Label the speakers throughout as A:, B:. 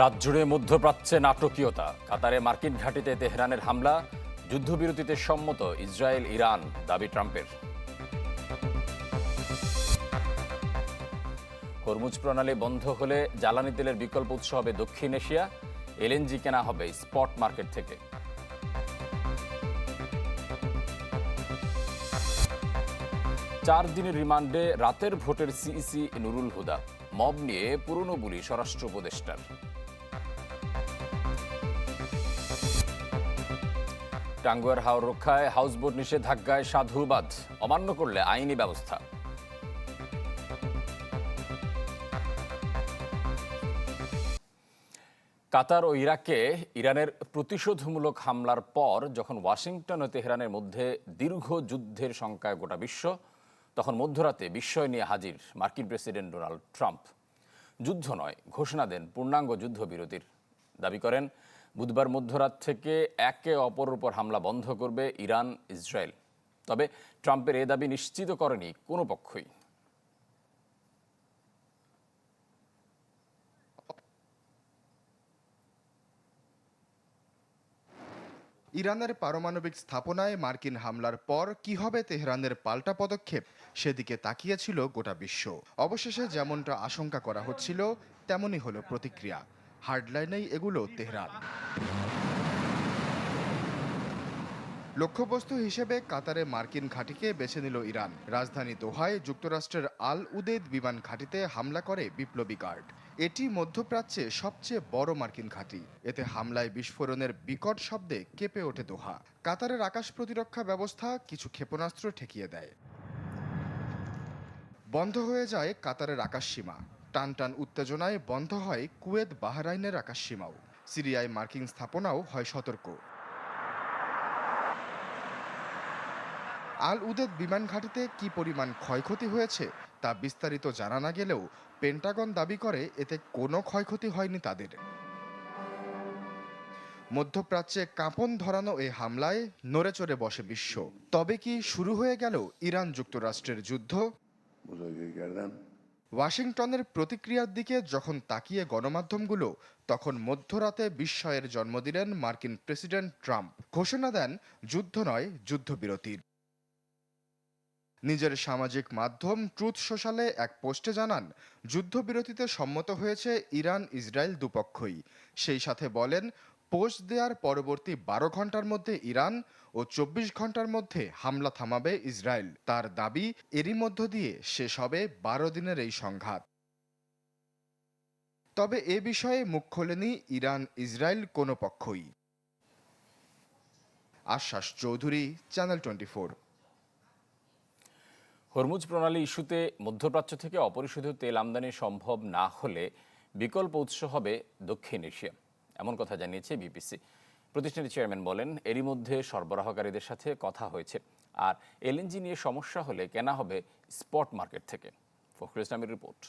A: রাত জুড়ে মধ্যপ্রাচ্যে নাটকীয়তা। কাতারে মার্কিন ঘাঁটিতে তেহরানের হামলা, যুদ্ধবিরতিতে সম্মত ইসরায়েল, ইরান, দাবি ট্রাম্পের। হরমুজ প্রণালী বন্ধ হলে জ্বালানি তেলের বিকল্প উৎস হবে দক্ষিণ এশিয়া, এলএনজি কেনা হবে স্পট মার্কেট থেকে। চার দিনের রিমান্ডে রাতের ভোটের সিইসি নুরুল হুদা। মব নিয়ে পুরনো বুলি স্বরাষ্ট্র উপদেষ্টার। টাঙ্গুয়ার হাওর রক্ষায় হাউসবোট নিষেধাজ্ঞায় সাধুবাদ, অমান্য করলে আইনি ব্যবস্থা। কাতার ও ইরাকে ইরানের প্রতিশোধমূলক হামলার পর যখন ওয়াশিংটন ও তেহরানের মধ্যে দীর্ঘ যুদ্ধের শঙ্কায় গোটা বিশ্ব, তখন মধ্যরাতে বিস্ময় নিয়ে হাজির মার্কিন প্রেসিডেন্ট ডোনাল্ড ট্রাম্প। যুদ্ধ নয়, ঘোষণা দেন পূর্ণাঙ্গ যুদ্ধবিরতির। দাবি করেন বুধবার মধ্যরাত থেকে একে অপরের উপর হামলা বন্ধ করবে ইরান, ইসরায়েল। তবে ট্রাম্পের এ দাবি নিশ্চিত করেনি কোনো পক্ষই।
B: ইরানের পারমাণবিক স্থাপনায় মার্কিন হামলার পর কি হবে তেহরানের পাল্টা পদক্ষেপ সেদিকে তাকিয়েছিল গোটা বিশ্ব। অবশেষে যেমনটা আশঙ্কা করা হচ্ছিল, তেমনই হলো প্রতিক্রিয়া। হার্ডলাইনেই এগুলো তেহরান। লক্ষ্যবস্তু হিসেবে কাতারে মার্কিন ঘাঁটিকে বেছে নিল ইরান। রাজধানী দোহায় যুক্তরাষ্ট্রের আল উদেদ বিমান ঘাঁটিতে হামলা করে বিপ্লবী গার্ড। এটি মধ্যপ্রাচ্যে সবচেয়ে বড় মার্কিন ঘাঁটি। এতে হামলায় বিস্ফোরণের বিকট শব্দে কেঁপে ওঠে দোহা। কাতারের আকাশ প্রতিরক্ষা ব্যবস্থা কিছু ক্ষেপণাস্ত্র ঠেকিয়ে দেয়। বন্ধ হয়ে যায় কাতারের আকাশসীমা টানটান উত্তেজনায় বন্ধ হয় কুয়েত বাহরাইনের আকাশ সীমাও। সিরিয়ায় মার্কিন স্থাপনাও হয় সতর্ক। আল উদেদ বিমান ঘাঁটিতে কি পরিমাণ ক্ষয়ক্ষতি হয়েছে তা বিস্তারিত জানা না গেলেও পেন্টাগন দাবি করে, এতে কোনো ক্ষয়ক্ষতি হয়নি তাদের। মধ্যপ্রাচ্যে কাঁপন ধরানো এ হামলায় নড়ে চড়ে বসে বিশ্ব। তবে কি শুরু হয়ে গেল ইরান যুক্তরাষ্ট্রের যুদ্ধ? ওয়াশিংটনের প্রতিক্রিয়ার দিকে যখন তাকিয়ে গণমাধ্যমগুলো, তখন মধ্যরাতে বিস্ময়ের জন্ম দিলেন মার্কিন প্রেসিডেন্ট ট্রাম্প। ঘোষণা দেন, যুদ্ধ নয়, যুদ্ধবিরতির। নিজের সামাজিক মাধ্যম ট্রুথ সোশ্যালে এক পোস্টে জানান, যুদ্ধবিরতিতে সম্মত হয়েছে ইরান ইসরায়েল দুপক্ষই। সেই সাথে বলেন পোস্ট দেওয়ার পরবর্তী বারো ঘণ্টার মধ্যে ইরান ও চব্বিশ ঘণ্টার মধ্যে হামলা থামাবে ইসরায়েল। তার দাবি, এরই মধ্য দিয়ে শেষ হবে বারো দিনের এই সংঘাত। তবে এ বিষয়ে মুখ খোলেনি ইরান ইসরায়েল কোনো পক্ষই। আশ্বাস Chowdhury, channel twenty four.
A: Hormuz প্রণালী ইস্যুতে মধ্যপ্রাচ্য থেকে অপরিশোধিত তেল আমদানি সম্ভব না হলে বিকল্প উৎস হবে দক্ষিণ এশিয়া। এমন কথা জানিয়েছে বিপিসি। প্রতিষ্ঠানের চেয়ারম্যান বলেন, এরই মধ্যে সরবরাহকারীদের সাথে কথা হয়েছে। আর এলএনজি নিয়ে সমস্যা হলে কেনা হবে স্পট মার্কেট থেকে। ফখরুল ইসলামের রিপোর্ট।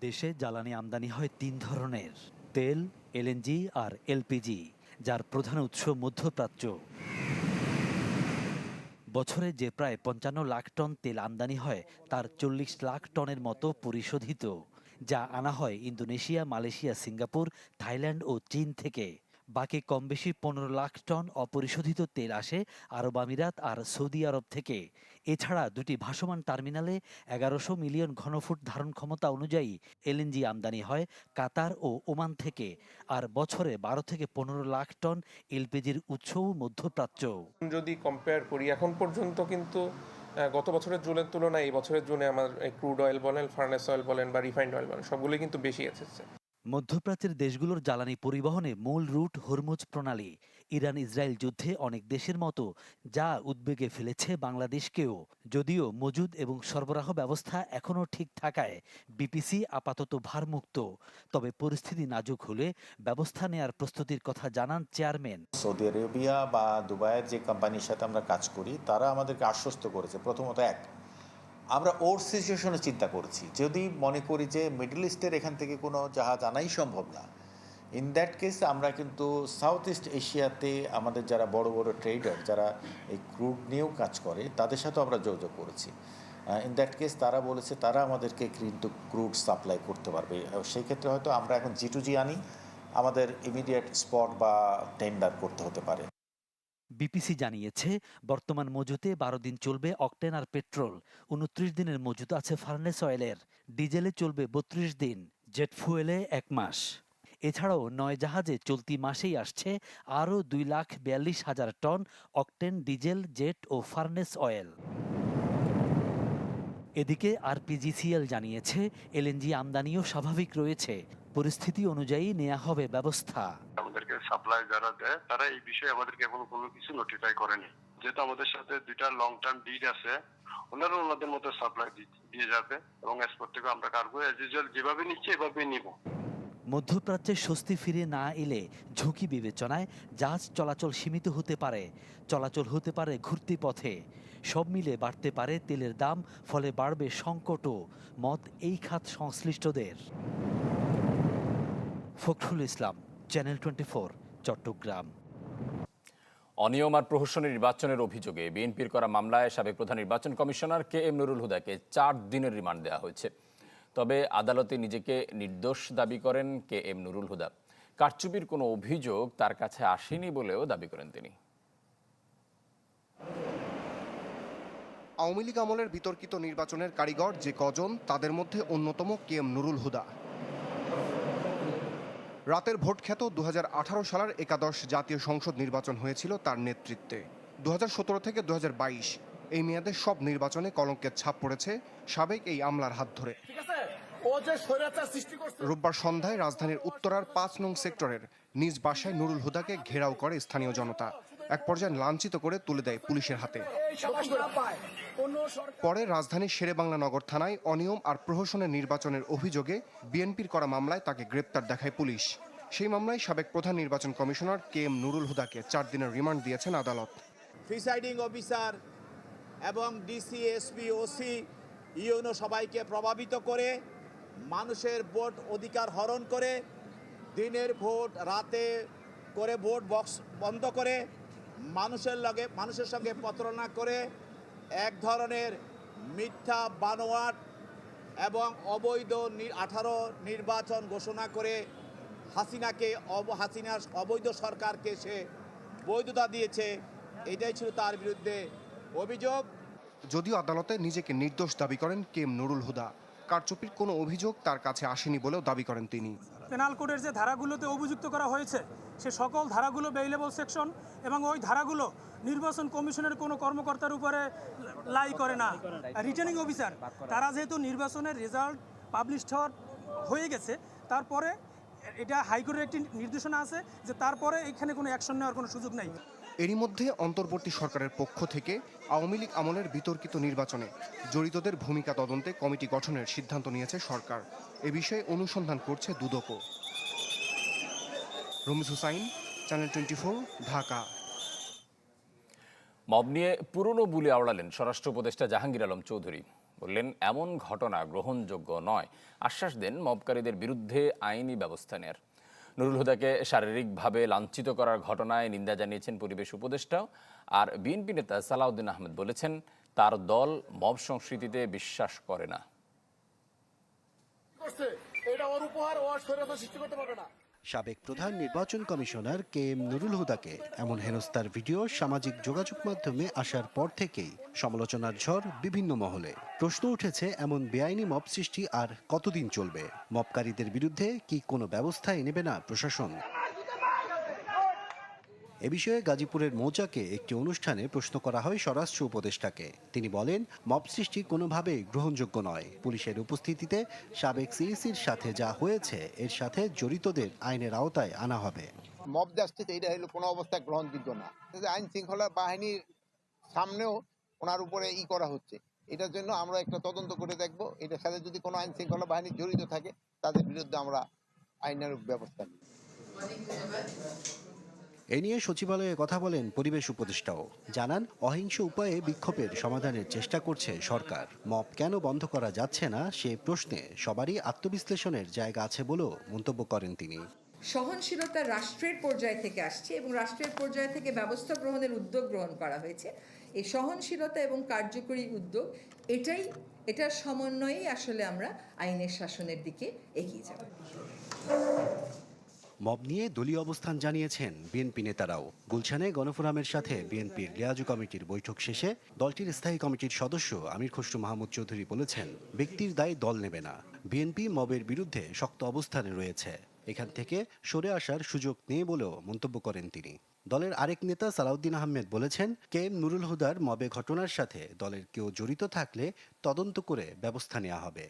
C: দেশে জ্বালানি আমদানি হয় তিন ধরনের, তেল, এলএনজি আর এলপিজি, যার প্রধান উৎস মধ্যপ্রাচ্য। বছরে যে প্রায় পঞ্চান্ন লাখ টন তেল আমদানি হয়, তার চল্লিশ লাখ টনের মতো পরিশোধিত। যা আনা হয় ইন্দোনেশিয়া, মালয়েশিয়া, সিঙ্গাপুর, থাইল্যান্ড ও চীন থেকে। বাকি কম বেশি পনেরো লাখ টন অপরিশোধিত তেল আসে আরব আমিরাত আর সৌদি আরব থেকে। এছাড়া দুটি ভাসমান টার্মিনালে এগারোশো মিলিয়ন ঘনফুট ধারণ ক্ষমতা অনুযায়ী এলএনজি আমদানি হয় কাতার ও ওমান থেকে, আর বছরে বারো থেকে পনেরো লাখ টন এলপিজির উৎসও মধ্যপ্রাচ্য।
D: যদি কম্পেয়ার করি, এখন পর্যন্ত কিন্তু গত বছরের জুনের তুলনায় এই বছরের জুনে আমার ক্রুড অয়েল বলেন, ফার্নেস অয়েল বলেন বা রিফাইন্ড অয়েল বলেন, সবগুলোই কিন্তু বেশি এসেছে।
C: মধ্যপ্রাচ্যের দেশগুলোর জ্বালানি পরিবহনে মূল রুট হরমুজ প্রণালী। ইরান ইসরায়েল যুদ্ধে অনেক দেশের মতো, যা উদ্বেগে ফেলেছে বাংলাদেশকেও। যদিও মজুদ এবং সরবরাহ ব্যবস্থা এখনও ঠিক থাকায় বিপিসি আপাতত ভারমুক্ত। তবে পরিস্থিতি নাজুক হলে ব্যবস্থা নেয়ার প্রস্তুতির কথা জানান চেয়ারম্যান।
E: সৌদি আরবিয়া বা দুবাইয়ের যে কোম্পানির সাথে আমরা কাজ করি, তারা আমাদেরকে আশ্বস্ত করেছে, প্রথমত এক। আমরা ওর সিচুয়েশনে চিন্তা করছি। যদি মনে করি যে মিডল ইস্টের এখান থেকে কোনো জাহাজ আনাই সম্ভব না ইন দ্যাট কেস আমরা কিন্তু সাউথ ইস্ট এশিয়াতে আমাদের যারা বড় বড় ট্রেডার যারা এই ক্রুড নিয়েও কাজ করে তাদের সাথেও আমরা যোগাযোগ করেছি।
F: ইন দ্যাট কেস তারা বলেছে তারা আমাদেরকে কিন্তু ক্রুড সাপ্লাই করতে পারবে। আহ, সেই ক্ষেত্রে হয়তো আমরা এখন জি টু জি আনি আমাদের ইমিডিয়েট স্পট বা টেন্ডার করতে হতে পারে।
C: বিপিসি জানিয়েছে বর্তমান মজুতে বারো দিন চলবে অকটেন আর পেট্রোল উনত্রিশ দিনের মজুত আছে ফার্নেস অয়েলের ডিজেলে চলবে বত্রিশ দিন জেট ফুয়েলে এক মাস। এছাড়াও নয় জাহাজে চলতি মাসেই আসছে আরও দুই লাখ বিয়াল্লিশ হাজার টন অকটেন ডিজেল, জেট ও ফার্নেস অয়েল। এদিকে আরপিজিসিএল জানিয়েছে, এলএনজি আমদানিও স্বাভাবিক রয়েছে। পরিস্থিতি অনুযায়ী নেওয়া হবে ব্যবস্থা।
G: আমাদেরকে সাপ্লাই যারা দেয়, তারা এই বিষয়ে আমাদেরকে এখনও কোনো কিছু নোটিফাই করেনি। যেহেতু আমাদের সাথে দুইটা লং টার্ম ডিড আছে ওনারা ওনাদের মতো সাপ্লাই দিয়ে যাবে এবং এক্সপোর্ট থেকে আমরা কার্গো ইউজুয়াল যেভাবে নিচ্ছি এভাবে নিব।
C: মধ্যপ্রাচ্যে স্বস্তি ফিরে না এলে ঝুঁকি বিবেচনায় জাহাজ চলাচল সীমিত হতে পারে, চলাচল হতে পারে ঘুরতি পথে। সব মিলে বাড়তে পারে তেলের দাম, ফলে বাড়বে সংকটও, মত এই খাত সংশ্লিষ্টদের। Fakhrul Islam channel twenty four Chattogram.
A: অনিয়ম আর প্রহসনী নির্বাচনের অভিযোগে বিএনপির করা মামলায় সাবেক প্রধান নির্বাচন কমিশনার কে এম নুরুল হুদাকে চার দিনের রিমান্ড দেওয়া হয়েছে। তবে আদালতে নিজেকে নির্দোষ দাবি করেন কে এম নুরুল হুদা। কারচুপির কোনো অভিযোগ তার কাছে আসেনি বলেও দাবি করেন তিনি।
H: আওয়ামী লীগ আমলের বিতর্কিত নির্বাচনের কারিগর যে কজন তাদের মধ্যে অন্যতম কে এম নুরুল হুদা। রাতের ভোট খ্যাত দু সালের একাদশ জাতীয় সংসদ নির্বাচন হয়েছিল তার নেতৃত্বে। দু হাজার সতেরো থেকে দু হাজার বাইশ এই মেয়াদে সব নির্বাচনে কলঙ্কের ছাপ পড়েছে সাবেক এই আমলার হাত ধরে। রোববার সন্ধ্যায় রাজধানীর উত্তরার পাঁচ নং সেক্টরের নিজ বাসায় নুরুল হুদাকে ঘেরাও করে স্থানীয় জনতা। এক পর্যায়ে লাঞ্ছিত করে তুলে দেয় পুলিশের হাতে। পরে রাজধানীর শেরেবাংলা নগর থানায় অনিয়ম আর প্রহসনের নির্বাচনের অভিযোগে বিএনপির করা মামলায় তাকে গ্রেপ্তার দেখায় পুলিশ। সেই মামলায় সাবেক প্রধান নির্বাচন কমিশনার কে এম নুরুল হুদাকে চার দিনের রিমান্ড দিয়েছেন আদালত।
I: প্রিসাইডিং অফিসার এবং ডিসি এসপি ওসি ইউনো সবাইকে প্রভাবিত করে মানুষের ভোট অধিকার হরণ করে, দিনের ভোট, রাতে করে ভোট বক্স বন্ধ করে, মানুষের লগে, মানুষের সঙ্গে প্রতারণা করে, এক ধরনের মিথ্যা বানোয়াট এবং অবৈধ আঠারো নির্বাচন ঘোষণা করে হাসিনাকে অব হাসিনার অবৈধ সরকারকে সে বৈধতা দিয়েছে। এটাই ছিল তার বিরুদ্ধে অভিযোগ।
H: যদিও আদালতে নিজেকে নির্দোষ দাবি করেন কেম নুরুল হুদা। কারচুপির কোনো অভিযোগ তার কাছে আসেনি বলেও দাবি করেন তিনি।
J: পেনাল কোডের যে ধারাগুলোতে অভিযুক্ত করা হয়েছে, সে সকল ধারাগুলো বেইলেবল সেকশন এবং ওই ধারাগুলো নির্বাচন কমিশনের কোনো কর্মকর্তার উপরে লাই করে না। রিটার্নিং অফিসার তারা যেহেতু নির্বাচনের রেজাল্ট পাবলিশ হওয়ার হয়ে গেছে, তারপরে এটা হাইকোর্টের একটি নির্দেশনা আছে যে তারপরে এখানে কোনো অ্যাকশন নেওয়ার কোনো সুযোগ নেই।
H: এরই মধ্যে অন্তর্বর্তী সরকারের পক্ষ থেকে আওয়ামী লীগ আমলের বিতর্কিত নির্বাচনে জড়িতদের ভূমিকা তদন্তে কমিটি গঠনের সিদ্ধান্ত নিয়েছে সরকার। এ বিষয়ে অনুসন্ধান করছে দুদকও Ramiz Hossain, channel twenty Dhaka.
A: Mob নিয়ে পুরনো বুলি আওড়ালেন স্বরাষ্ট্র উপদেষ্টা জাহাঙ্গীর আলম চৌধুরী। বললেন, এমন ঘটনা গ্রহণযোগ্য নয়। আশ্বাস দেন মবকারীদের বিরুদ্ধে আইনি ব্যবস্থা নেয়ার। নুরুল হুদাকে শারীরিকভাবে লাঞ্ছিত করার ঘটনায় নিন্দা জানিয়েছেন পরিবেশ উপদেষ্টাও আর বিএনপি নেতা সালাউদ্দিন আহমেদ বলেছেন, তার দল মব সংস্কৃতিতে বিশ্বাস করে না।
K: সাবেক প্রধান নির্বাচন কমিশনার কে এম নুরুল হুদাকে। এমন হেনস্তার ভিডিও সামাজিক যোগাযোগ মাধ্যমে আসার পর থেকেই। সমালোচনার ঝড় বিভিন্ন মহলে। প্রশ্ন উঠেছে, এমন বেআইনি মব সৃষ্টি আর কতদিন চলবে? মবকারীদের বিরুদ্ধে কি কোনো ব্যবস্থাই নেবে না প্রশাসন? এ বিষয়ে গাজীপুরের মৌচাকে একটি অনুষ্ঠানে প্রশ্ন করা হয় স্বরাষ্ট্র উপদেষ্টাকে। তিনি বলেন, মব সৃষ্টি কোনোভাবেই গ্রহণযোগ্য নয়। পুলিশের উপস্থিতিতে সাবেক সিইসির সাথে যা হয়েছে, এর সাথে জড়িতদের আইনের আওতায় আনা হবে।
E: মব জাস্টিস এইটা হলো কোনো অবস্থায় গ্রহণযোগ্য না। আইন শৃঙ্খলা বাহিনীর সামনেও ওনার উপরে ই করা হচ্ছে। এটার জন্য আমরা একটা তদন্ত করে দেখব। এটার সাথে যদি কোনো আইন শৃঙ্খলা বাহিনী জড়িত থাকে, তাদের বিরুদ্ধে আমরা আইনের ব্যবস্থা নিই
K: এ নিয়ে সচিবালয়ে কথা বলেন পরিবেশ উপদেষ্টাও। জানান, অহিংস উপায়ে বিক্ষোভের সমাধানের চেষ্টা করছে সরকার। মপ কেন বন্ধ করা যাচ্ছে না সে প্রশ্নে সবারই আত্মবিশ্লেষণের জায়গা আছে বলেও মন্তব্য করেন তিনি।
L: সহনশীলতা রাষ্ট্রের পর্যায় থেকে আসছে এবং রাষ্ট্রের পর্যায় থেকে ব্যবস্থা গ্রহণের উদ্যোগ গ্রহণ করা হয়েছে। এই সহনশীলতা এবং কার্যকরী উদ্যোগ, এটাই, এটার সমন্বয়েই আসলে আমরা আইনের শাসনের দিকে এগিয়ে যাব।
K: মব নিয়ে দলীয় অবস্থান জানিয়েছেন বিএনপি নেতারাও। গুলশানে গণফোরামের সাথে বিএনপির লিয়াজু কমিটির বৈঠক শেষে দলটির স্থায়ী কমিটির সদস্য আমির খসরু মাহমুদ চৌধুরী বলেছেন, ব্যক্তির দায় দল নেবে না। বিএনপি মবের বিরুদ্ধে শক্ত অবস্থানে রয়েছে। এখান থেকে সরে আসার সুযোগ নেই বলেও মন্তব্য করেন তিনি। দলের আরেক নেতা সালাউদ্দিন আহমেদ বলেছেন, কে এম নুরুল হুদার মবে ঘটনার সাথে দলের কেউ জড়িত থাকলে তদন্ত করে ব্যবস্থা নেওয়া হবে।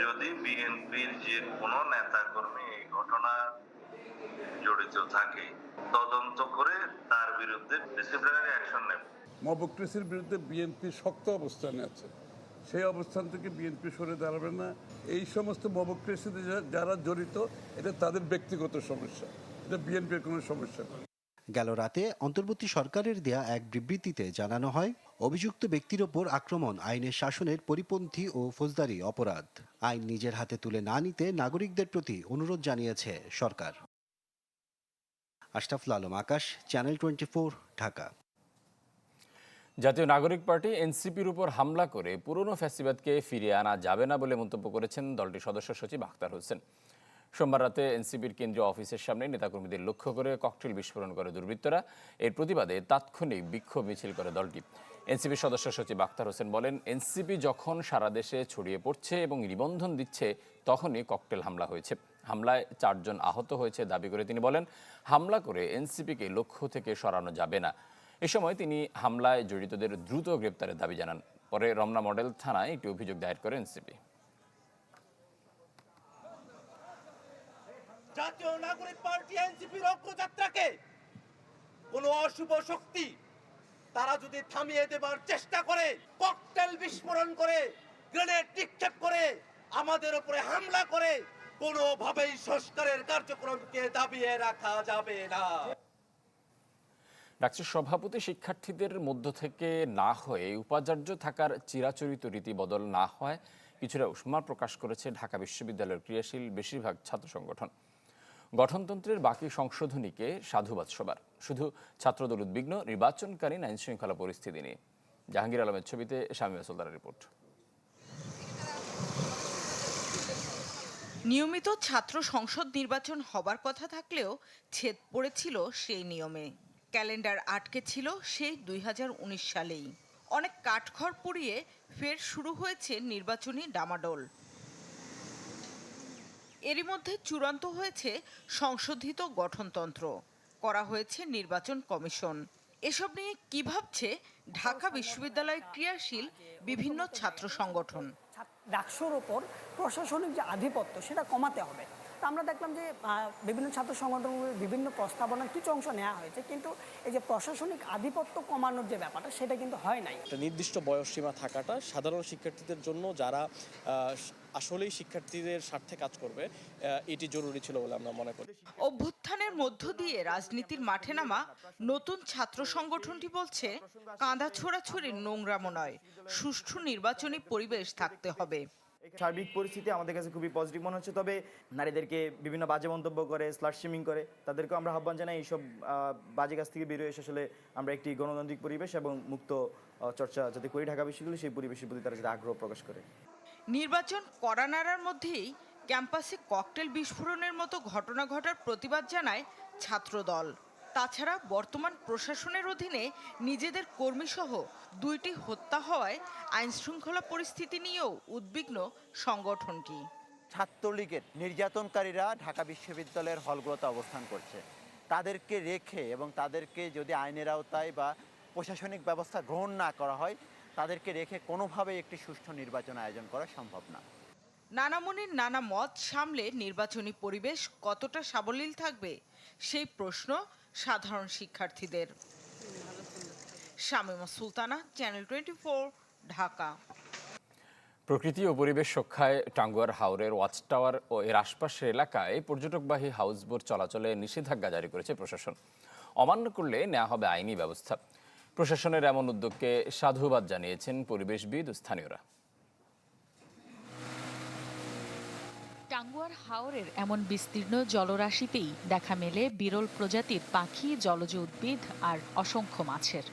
M: যদি বিএনপির যে কোনো নেতা কর্মী এই ঘটনা জড়িত থাকে তদন্ত করে তার বিরুদ্ধে ডিসিপ্লিনারি অ্যাকশন নেবে।
N: মবক্রেসির বিরুদ্ধে বিএনপি শক্ত অবস্থানে আছে। সেই অবস্থান থেকে বিএনপি সরে দাঁড়াবে না। এই সমস্ত মবক্রেসিতে যারা জড়িত এটা তাদের ব্যক্তিগত সমস্যা। এটা বিএনপির কোনো সমস্যা না।
K: গেল রাতে অন্তর্বর্তী সরকারের দেয়া এক বিবৃতিতে জানানো হয় অভিযুক্ত ব্যক্তির ওপর আক্রমণ আইনের শাসনের পরিপন্থী ও ফৌজদারি অপরাধ। আইন নিজের হাতে তুলে না নিতে নাগরিকদের প্রতি অনুরোধ জানিয়েছে সরকার। Ashraful Alam, Akash channel twenty Dhaka.
A: Jatiya Nagorik Party এনসিপির উপর হামলা করে পুরনো ফ্যাসিবাদকে ফিরিয়ে আনা যাবে না বলে মন্তব্য করেছেন দলটির সদস্য সচিব আখতার হোসেন। সোমবার রাতে এনসিপির কেন্দ্রীয় অফিসের সামনে নেতাকর্মীদের লক্ষ্য করে ককটেল বিস্ফোরণ করে দুর্বৃত্তরা। এর প্রতিবাদে তাৎক্ষণিক বিক্ষোভ মিছিল করে দলটি। এনসিপির সদস্য সচিব আখতার হোসেন বলেন, এনসিপি যখন সারা দেশে ছড়িয়ে পড়ছে এবং নিবন্ধন দিচ্ছে, তখনই ককটেল হামলা হয়েছে। হামলায় চারজন আহত হয়েছে দাবি করে তিনি বলেন, হামলা করে এনসিপিকে লক্ষ্য থেকে সরানো যাবে না। এ সময় তিনি হামলায় জড়িতদের দ্রুত গ্রেপ্তারের দাবি জানান। পরে রমনা মডেল থানায় একটি অভিযোগ দায়ের করে এনসিপি।
I: জাতীয় নাগরিক পার্টি কোন অশুভ শক্তি তারা যদি থামিয়ে দেবার চেষ্টা করে, ককটেল বিস্ফোরণ করে, গ্রেনেড নিক্ষেপ করে, আমাদের উপরে হামলা করে কোনোভাবেই সংস্কারের কার্যক্রমকে দাবিয়ে রাখা যাবে না।
A: ডাকসুর সভাপতি শিক্ষার্থীদের মধ্য থেকে না হয়ে উপাচার্য থাকার চিরাচরিত রীতি বদল না হয়, কিছুটা উষ্মা প্রকাশ করেছে ঢাকা বিশ্ববিদ্যালয়ের ক্রিয়াশীল বেশিরভাগ ছাত্র সংগঠন। গঠনতন্ত্রের বাকি সংশোধনীকে সাধুবাদ সবার। শুধু ছাত্রদল উদ্বিগ্ন নির্বাচনকালীন আইন শৃঙ্খলা পরিস্থিতি নিয়ে। জাহাঙ্গীর আলমের ছবিতে শামীমা সুলতানের রিপোর্ট।
O: নিয়মিত ছাত্র সংসদ নির্বাচন হবার কথা থাকলেও ছেদ পড়েছিল সেই নিয়মে। ক্যালেন্ডার আটকে ছিল সেই দুই হাজার উনিশ সালেই। অনেক কাঠখড় পুড়িয়ে ফের শুরু হয়েছে নির্বাচনী ডামাডোল। এরই মধ্যে চূড়ান্ত হয়েছে সংশোধিত গঠনতন্ত্র। করা হয়েছে নির্বাচন কমিশন। এসব নিয়ে কি ভাবছে ঢাকা বিশ্ববিদ্যালয় ক্রিয়াশীল বিভিন্ন ছাত্র সংগঠন?
P: ডাকসুর ওপর প্রশাসনিক যে আধিপত্য, সেটা কমাতে হবে। তো আমরা দেখলাম যে বিভিন্ন ছাত্র সংগঠনগুলোর বিভিন্ন প্রস্তাবনার কিছু অংশ নেওয়া হয়েছে, কিন্তু এই যে প্রশাসনিক আধিপত্য কমানোর যে ব্যাপারটা, সেটা কিন্তু হয় নাই।
Q: একটা নির্দিষ্ট বয়সসীমা থাকাটা সাধারণ শিক্ষার্থীদের জন্য যারা আসলেই শিক্ষার্থীদের স্বার্থে কাজ করবে এটি জরুরি ছিল বলে আমরা মনে করি।
O: অভ্যুত্থানের মধ্য দিয়ে রাজনীতির মাঠে নামা নতুন ছাত্র সংগঠনটি বলছে কাঁদা ছোড়াছড়ির নোংরামো নয় সুষ্ঠু নির্বাচনী পরিবেশ থাকতে হবে।
R: সার্বিক পরিস্থিতি আমাদের কাছে খুবই পজিটিভ মনে হচ্ছে তবে নারীদেরকে বিভিন্ন বাজে মন্তব্য করে স্লাট স্ট্রিমিং করে তাদেরকেও আমরা আহ্বান জানাই এইসব আহ, বাজে কাছ থেকে বেরিয়ে এসে আসলে আমরা একটি গণতান্ত্রিক পরিবেশ এবং মুক্ত চর্চা যাতে করি ঢাকা বিশ্ববিদ্যালয় সেই পরিবেশের প্রতি তারা যাতে আগ্রহ প্রকাশ করে।
O: নির্বাচন কড়া নাড়ার মধ্যেই ক্যাম্পাসে ককটেল বিস্ফোরণের মতো ঘটনা ঘটার প্রতিবাদ জানায় ছাত্রদল। তাছাড়া বর্তমান প্রশাসনের অধীনে নিজেদের কর্মীসহ দুইটি হত্যা হওয়ায় আইন শৃঙ্খলা পরিস্থিতি নিয়েও উদ্বিগ্ন সংগঠনটি।
S: ছাত্রলীগের নির্যাতনকারীরা ঢাকা বিশ্ববিদ্যালয়ের হলগুলোতে অবস্থান করছে। তাদেরকে রেখে এবং তাদেরকে যদি আইনের আওতায় বা প্রশাসনিক ব্যবস্থা গ্রহণ না করা হয় তাদেরকে রেখে কোনোভাবেই একটি সুষ্ঠু নির্বাচন আয়োজন করা সম্ভব না।
O: নানামনির নানা মত সামলে নির্বাচনী পরিবেশ কতটা সাবলীল থাকবে সেই প্রশ্ন সাধারণ শিক্ষার্থীদের। Shamima Sultana channel twenty Dhaka.
A: প্রকৃতি ও পরিবেশ রক্ষায় টাঙ্গুয়ার হাওরের ওয়াচ টাওয়ার ও এর আশপাশের এলাকায় পর্যটকবাহী হাউসবোট চলাচলে নিষেধাজ্ঞা জারি করেছে প্রশাসন। অমান্য করলে নেওয়া হবে আইনি ব্যবস্থা। প্রশাসনের এমন উদ্যোগকে সাধুবাদ জানিয়েছেন পরিবেশবিদ ও স্থানীয়রা।
T: টাঙ্গুয়ার হাওরের এমন বিস্তীর্ণ জলরাশিতেই দেখা মেলে বিরল প্রজাতির পাখি, জলজ উদ্ভিদ আর অসংখ্য মাছের।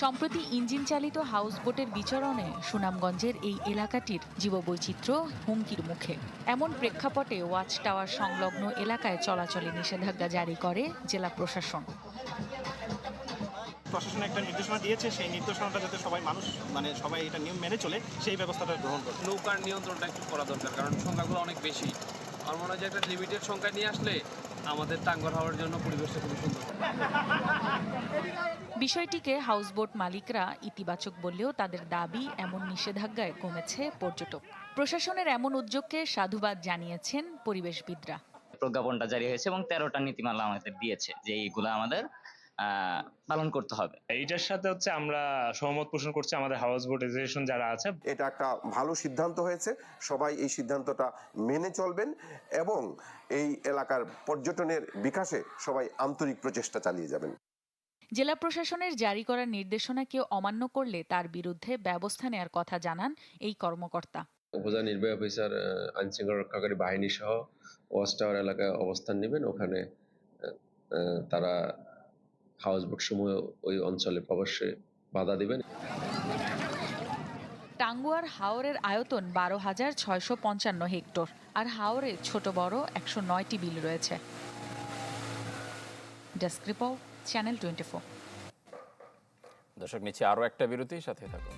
T: সম্প্রতি ইঞ্জিন চালিত হাউসবোটের বিচরণে সুনামগঞ্জের এই এলাকাটির জীববৈচিত্র্য হুমকির মুখে। এমন প্রেক্ষাপটে ওয়াচ টাওয়ার সংলগ্ন এলাকায় চলাচলে নিষেধাজ্ঞা জারি করে জেলা প্রশাসন।
U: প্রশাসন একটা নির্দেশনা দিয়েছে সেই নির্দেশনাটা যাতে সবাই মানুষ মানে সবাই এটা নিয়ম মেনে চলে সেই ব্যবস্থাটা গ্রহণ করে
V: নৌকার নিয়ন্ত্রণটা একটু করা দরকার কারণ সংখ্যাগুলো অনেক বেশি। আমার মনে হয় যে একটা লিমিটেড সংখ্যা নিয়ে আসলে আমাদের টাঙ্গর হওয়ার জন্য পরিবেশটা খুবই সুন্দর।
T: বিষয়টিকে হাউসবোট মালিকরা ইতিবাচক বললেও তাদের দাবি এমন নিষেধাজ্ঞায় কমেছে পর্যটক। প্রশাসনের এমন উদ্যোগকে সাধুবাদ জানিয়েছেন পরিবেশবিদরা।
W: প্রজ্ঞাপনটা জারি হয়েছে এবং তেরোটা নীতিমালা আমাদের দিয়েছে যে এইগুলো আমাদের পালন করতে হবে।
X: এইটার সাথে হচ্ছে আমরা সহমত পোষণ করছি আমাদের হাউস বোট অ্যাসোসিয়েশন যারা আছে।
Y: এটা একটা ভালো সিদ্ধান্ত হয়েছে। সবাই এই সিদ্ধান্তটা মেনে চলবেন এবং এই এলাকার পর্যটনের বিকাশে সবাই আন্তরিক প্রচেষ্টা চালিয়ে যাবেন।
T: জেলা প্রশাসনের জারি করা নির্দেশনা কেউ অমান্য করলে তার বিরুদ্ধে ব্যবস্থা নেয়ার কথা জানান এই কর্মকর্তা।
Z: উপজেলা নির্বাহী অফিসার আইন শৃঙ্খলা রক্ষাকারী বাহিনী সহ ওয়াচ টাওয়ার এলাকায় অবস্থান নেবেন। ওখানে তারা হাউসবোট সময় ওই অঞ্চলে প্রবেশে বাধা দিবেন?
T: টাঙ্গুয়ার হাওরের আয়তন বারো হাজার ছয়শো পঞ্চান্ন হেক্টর আর হাওরে ছোট বড় একশো নয়টি বিল রয়েছে। Desk report channel twenty four.
A: দর্শক নিচে আরও একটা বিরতি সাথে থাকুন।